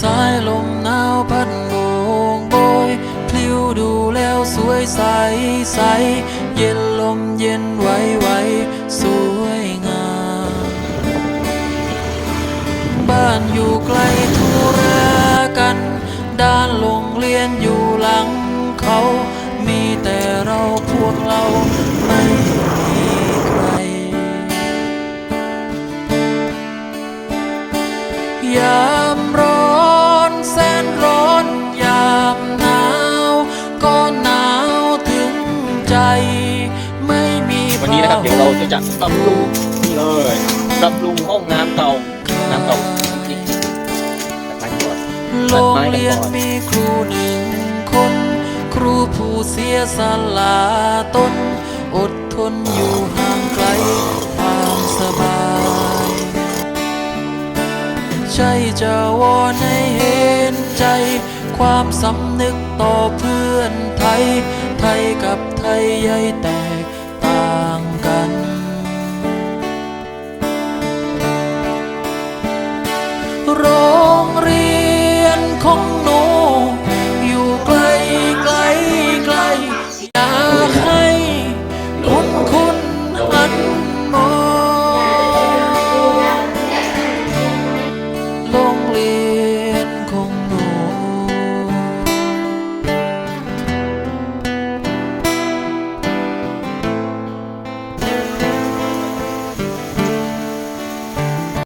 สายลมหนาวพัดโบงโบยพลิ้วดูแล้วสวยใสใส เย็นลมเย็นไหวไหวสวยงาม บ้านอยู่ไกลธุระกัน ด้านโรงเรียนอยู่หลังเขา มีแต่เราพวกเราไม่มีใครยามร้ วันนี้นะครับเดี๋ยวเราจะจัดปรับปรุงนี่เลยปรับปรุงห้องน้ำเก่าน้ำเก่านี่ตัดไม้ก่อนโรงเรียนมีครูหนึ่งคน ครูผู้เสียสละตนอดทนอยู่ห่างไกลความสบาย ใช่จะวอนให้เห็นใจ ความสำนึกต่อเพื่อนไทย ไทยกับไทยใยแต่ โรงเรียนของหน